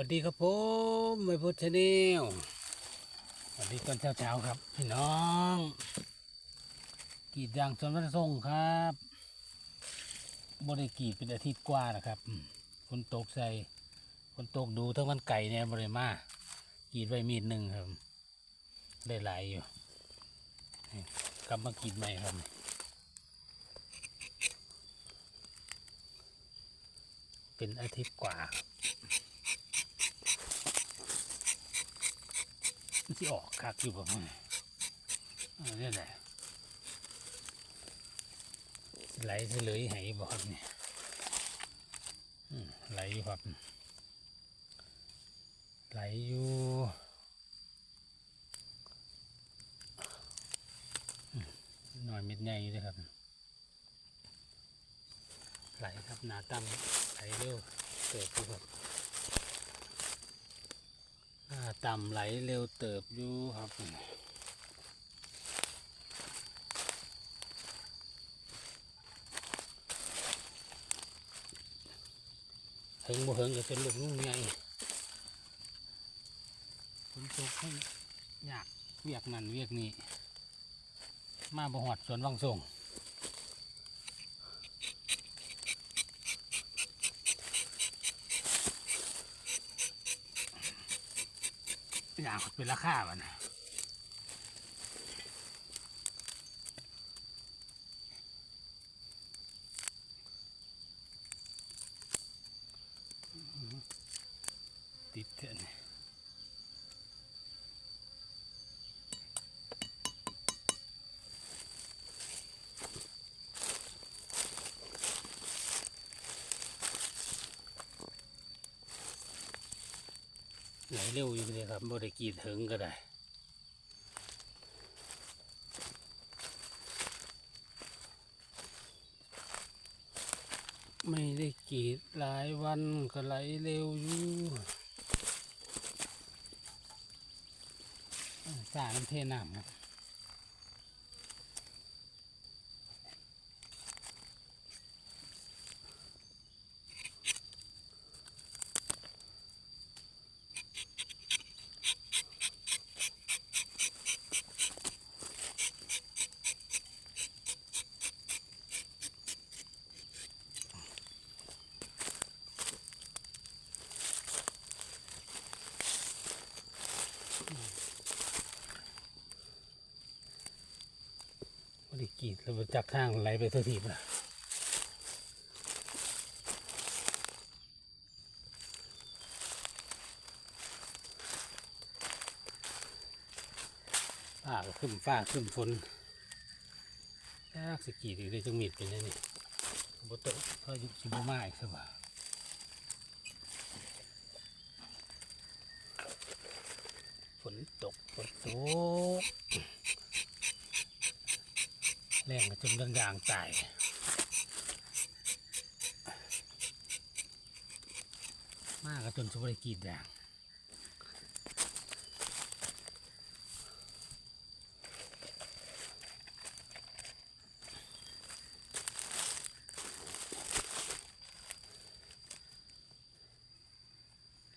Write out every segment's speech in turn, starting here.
วัสดีครับผมไม่พุทธเนลสวัสดีตอนเช้าๆครับ พี่น้องกีดยางสวนวันส่งครับบริกีดเป็นอาทิตย์กว่าแล้วครับอืมฝนตกใส่ฝนตกดูทั้งวันไก่เนี่ยบริมากีดไว้มีดหนึ่งครับ ได้หลายอยู่กลับมากีดใหม่ครับเป็นอาทิตย์กว่า มันที่ออกคักอยู่แบบนี้เนี่แหละไหลเฉลยให้บอกครับนี่อืมไหลอยู่ครับไหลอยู่หน่อยเม็ดใหญ่อยู่ด้วยครับ ไหลครับหนาตั้มไหลเร็วเติบอยู่ครับหน้า ต่ำไหลเร็วเติบอยู่ครับเฮงบ่เฮงก็เป็นลูกนุ่งไงฝนตกให้ยากเวียกนั่นเวียกนี้ มาบ่หอดสวนวังส่ง อย่างเป็นราคาบ้านะ ไหลเร็วอยู่เลยครับบริกีดถึงก็ได้ไม่ได้กรีดหลายวันก็ไหลเร็วอยู่สารเทน้ำครับ บริกรีดแล้วจากทางไหลไปทั่วทีบละฟ้าก็ขึ้นฟ้าขึ้นฝนแค่สกีดอีกได้จังมีดเป็นยังนี่บตกพายุสิบมาอีกสักว่าฝนตกฝนตก แรงกระจนดังยางตายมากกจนสุบริกีดแดง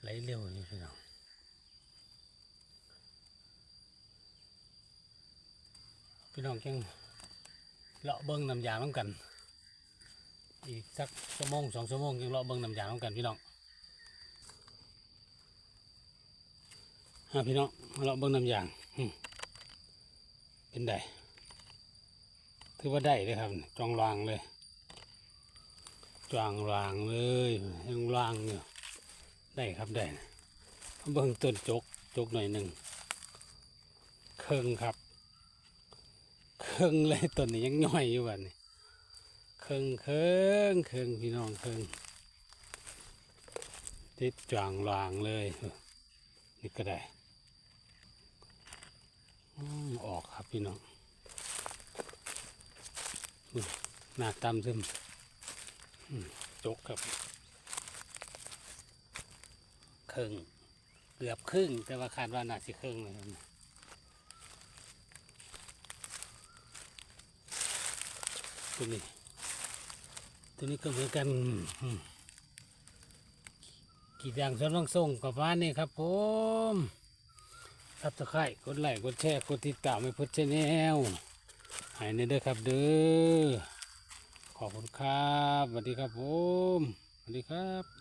ไหลเร็วนี่พี่น้องพี่น้องจัง เลาะเบิ้งน้ำยาน้ำกัน อีกสักชั่วโมงสองชั่วโมงยังเลาะเบิ้งน้ำยาน้ำกันพี่น้องฮะพี่น้องเลาะเบิ้งน้ำยางเป็นไดถือว่าได้เลยครับจองรางเลยจองรางเลยยังรางอยู่ได้ครับได้เบิ้งต้นจกจกหน่อยหนึ่งเครื่องครับ ครื่งเลยต้นนี้ยังย่อยอยู่บ้านนี่เครื่งเครื่งเครื่งพี่น้องเครื่งติดจางลางเลย นี่ก็ได้อออกครับพี่น้องหน้าตำซึมจกครับครึ่งเกือบครึ่ง แต่ว่าคาดว่าน่าสิครึ่งเลยครับ ตัวนี้ ตัวนี้ก็เหมือนกันกีดยางสวนต้องส่งกับบ้านี่ครับผมทับตะไคร่กดไลค์กดแชร์กดติดตามให้พุทธชแนลหายในเด้อครับเด้อขอบคุณครับสวัสดีครับผมสวัสดีครับ